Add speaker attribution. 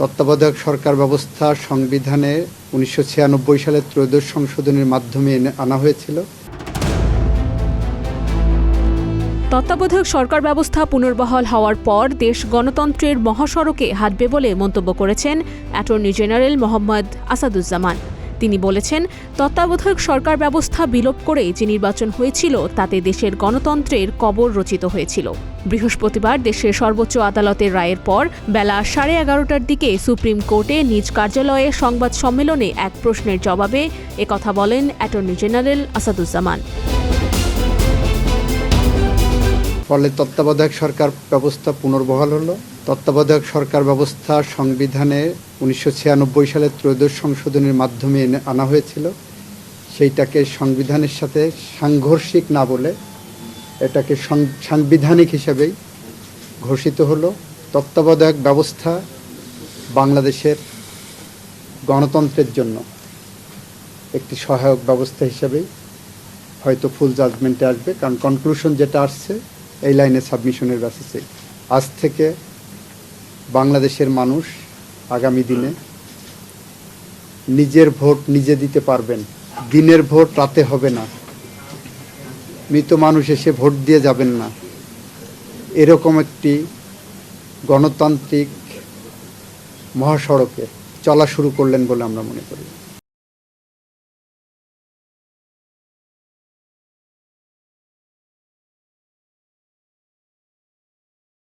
Speaker 1: তত্ত্বাবধায়ক সরকার ব্যবস্থা সংবিধানে উনিশশো সালে ত্রয়োদশ সংশোধনের মাধ্যমে আনা হয়েছিল।
Speaker 2: তত্ত্বাবধায়ক সরকার ব্যবস্থা পুনর্বহাল হওয়ার পর দেশ গণতন্ত্রের মহাসড়কে হাঁটবে বলে মন্তব্য করেছেন অ্যাটর্নি জেনারেল মোহাম্মদ আসাদুজ্জামান। তিনি বলেছেন, তত্ত্বাবধায়ক সরকার ব্যবস্থা বিলোপ করে যে নির্বাচন হয়েছিল, তাতে দেশের গণতন্ত্রের কবর রচিত হয়েছিল। বৃহস্পতিবার দেশের সর্বোচ্চ আদালতের রায়ের পর বেলা সাড়ে এগারোটার দিকে সুপ্রিম কোর্টে নিজ কার্যালয়ে সংবাদ সম্মেলনে এক প্রশ্নের জবাবে একথা বলেন অ্যাটর্নি জেনারেল আসাদুজ্জামান।
Speaker 1: ফলে তত্ত্বাবধায়ক সরকার ব্যবস্থা পুনর্বহাল হলো। তত্ত্বাবধায়ক সরকার ব্যবস্থা সংবিধানে উনিশশো ছিয়ানব্বই সালের ত্রয়োদশ সংশোধনের মাধ্যমে এনে আনা হয়েছিল। সেইটাকে সংবিধানের সাথে সাংঘর্ষিক না বলে এটাকে সাংবিধানিক হিসাবেই ঘোষিত হলো। তত্ত্বাবধায়ক ব্যবস্থা বাংলাদেশের গণতন্ত্রের জন্য একটি সহায়ক ব্যবস্থা হিসাবেই হয়তো ফুল জাজমেন্টে আসবে। কারণ কনক্লুশন যেটা আসছে, এই লাইনে সাবমিশনের বেসিসে আজ থেকে বাংলাদেশের মানুষ আগামী দিনে নিজের ভোট নিজে দিতে পারবেন। দিনের ভোট রাতে হবে না। মৃত মানুষ এসে ভোট দিয়ে যাবেন না। এরকম একটি গণতান্ত্রিক মহাসড়কে চলা শুরু করলেন বলে আমরা মনে করি।